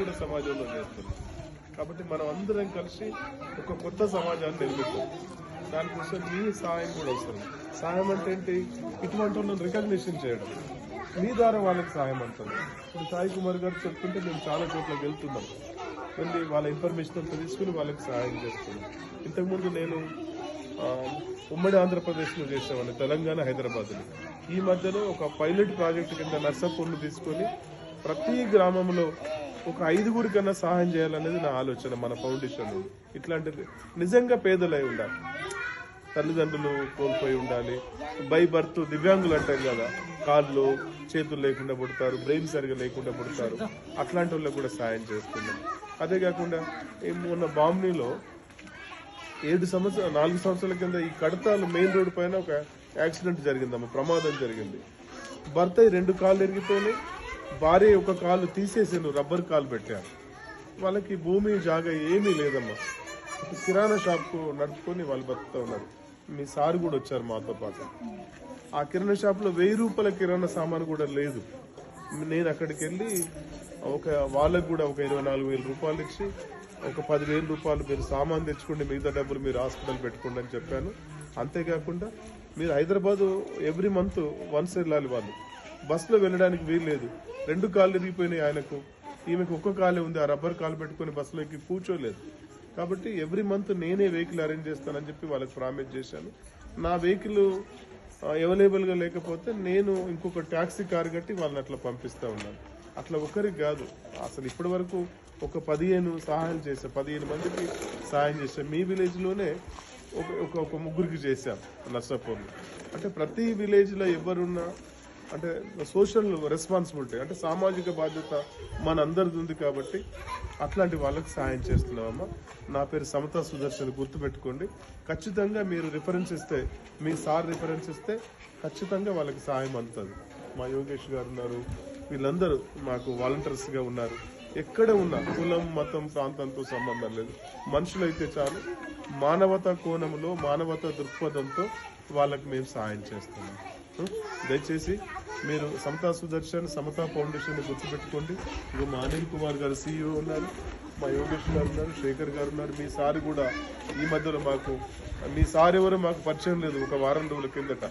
కూడా సమాజంలో చేస్తున్నాం కాబట్టి మనం అందరం కలిసి ఒక కొత్త సమాజాన్ని నిర్మిస్తాం దానికోసం మీ సహాయం కూడా అవసరం. సహాయం అంటే ఏంటి? ఇటువంటి వాళ్ళని రికగ్నిషన్ చేయడం. మీ ద్వారా వాళ్ళకి సహాయం అంటారు. ఇప్పుడు సాయి కుమార్ గారు చెప్తుంటే మేము చాలా చోట్ల వెళ్తున్నాం. వెళ్ళి వాళ్ళ ఇన్ఫర్మేషన్ అంతా తీసుకుని వాళ్ళకి సహాయం చేస్తున్నాం. ఇంతకుముందు నేను ఉమ్మడి ఆంధ్రప్రదేశ్లో చేసేవాడిని తెలంగాణ హైదరాబాద్లో. ఈ మధ్యలో ఒక పైలట్ ప్రాజెక్ట్ కింద నర్సాపూర్ను తీసుకొని ప్రతి గ్రామంలో ఒక ఐదుగురి కన్నా సహాయం చేయాలనేది నా ఆలోచన మన ఫౌండేషన్. ఇట్లాంటిది నిజంగా పేదలై ఉండాలి. తల్లిదండ్రులు కోల్పోయి ఉండాలి. బై బర్త్ దివ్యాంగులు అంటాం కదా కాళ్ళు చేతులు లేకుండా పుడతారు బ్రెయిన్ సరిగా లేకుండా పుడతారు. అట్లాంటి వాళ్ళకి కూడా సాయం చేస్తున్నాం. అదే కాకుండా మొన్న బామ్నీలో ఏడు సంవత్సరాలు నాలుగు సంవత్సరాల కింద ఈ కడతాలు మెయిన్ రోడ్ పైన ఒక యాక్సిడెంట్ జరిగిందమ్మ ప్రమాదం జరిగింది. భర్త రెండు కాళ్ళు ఎరిగితేనే భార్య ఒక కాలు తీసేసాను రబ్బర్ కాలు పెట్టాను వాళ్ళకి భూమి జాగా ఏమీ లేదమ్మా. కిరాణా షాప్కు నడుపుకొని వాళ్ళు బతుకుతూ ఉన్నారు. మీ సార్ కూడా వచ్చారు మాతో పాటు. ఆ కిరాణా షాప్లో వెయ్యి రూపాయల కిరాణా సామాన్ కూడా లేదు. నేను అక్కడికి వెళ్ళి ఒక వాళ్ళకు కూడా ఒక ఇరవై నాలుగు వేల రూపాయలు ఇచ్చి ఒక పదివేల రూపాయలు మీరు సామాన్ తెచ్చుకోండి మిగతా డబ్బులు మీరు హాస్పిటల్ పెట్టుకోండి అని చెప్పాను. అంతేకాకుండా మీరు హైదరాబాదు ఎవ్రీ మంత్ వన్స్ వెళ్ళాలి వాళ్ళు. బస్సులో వెళ్ళడానికి వీలు లేదు. రెండు కాళ్ళు ఇరిగిపోయినాయి ఆయనకు. ఈమెకు ఒక్క కాలే ఉంది. ఆ రబ్బర్ కాలు పెట్టుకుని బస్సులో ఎక్కి కూర్చోలేదు. కాబట్టి ఎవ్రీ మంత్ నేనే వెహికల్ అరేంజ్ చేస్తానని చెప్పి వాళ్ళకి ప్రామిస్ చేశాను. నా వెహికల్ అవైలబుల్గా లేకపోతే నేను ఇంకొక ట్యాక్సీ కార్ కట్టి వాళ్ళని అట్లా పంపిస్తా ఉన్నాను. అట్లా ఒకరికి కాదు. అసలు ఇప్పటి వరకు ఒక పదిహేను సహాయం చేశా పదిహేను మందికి సహాయం చేశాను మీ విలేజ్లోనే ఒక ఒక ముగ్గురికి చేశాం నర్సాపూర్లో. అంటే ప్రతి విలేజ్లో ఎవరున్నా అంటే సోషల్ రెస్పాన్సిబిలిటీ అంటే సామాజిక బాధ్యత మన అందరిది ఉంది కాబట్టి అట్లాంటి వాళ్ళకి సహాయం చేస్తున్నామమ్మా. నా పేరు సమతా సుదర్శన్ గుర్తుపెట్టుకోండి. ఖచ్చితంగా మీరు రిఫరెన్స్ ఇస్తే మీ సార్ రిఫరెన్స్ ఇస్తే ఖచ్చితంగా వాళ్ళకి సాయం అందుతుంది. మా యోగేష్ గారు ఉన్నారు వీళ్ళందరూ మాకు వాలంటీర్స్గా ఉన్నారు. ఎక్కడ ఉన్నా కులం మతం ప్రాంతంతో సంబంధం లేదు. మనుషులైతే చాలు మానవతా కోణంలో మానవతా దృక్పథంతో వాళ్ళకి మేము సాయం చేస్తున్నాం. దయచేసి మీరు సమతా సుదర్శన్ సమతా ఫౌండేషన్ గుర్తుపెట్టుకోండి. ఇక మా అనిల్ కుమార్ గారు సీఈఓ ఉన్నారు మా యోగేష్ గారు ఉన్నారు శేఖర్ గారు ఉన్నారు. మీ సార్ కూడా ఈ మధ్యలో మాకు మీ సార్ ఎవరో మాకు పరిచయం లేదు ఒక వారం రోజుల కిందట.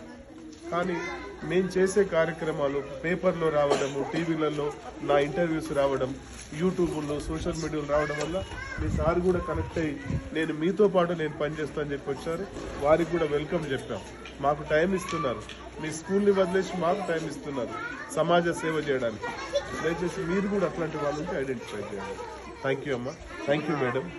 కానీ నేను చేసే కార్యక్రమాలు పేపర్లో రావడము టీవీలలో నా ఇంటర్వ్యూస్ రావడం యూట్యూబ్లో సోషల్ మీడియాలో రావడం వల్ల మీ సార్ కూడా కనెక్ట్ అయ్యి నేను మీతో పాటు నేను పనిచేస్తానని చెప్పి వచ్చారు. వారికి కూడా వెల్కమ్ చెప్పాం. మాకు టైం ఇస్తున్నారు. మీ స్కూల్ని వదిలేసి మాకు టైం ఇస్తున్నారు సమాజ సేవ చేయడానికి. దయచేసి మీరు కూడా అట్లాంటి వాళ్ళని ఐడెంటిఫై చేయండి. థ్యాంక్ యూ అమ్మా. Thank you madam.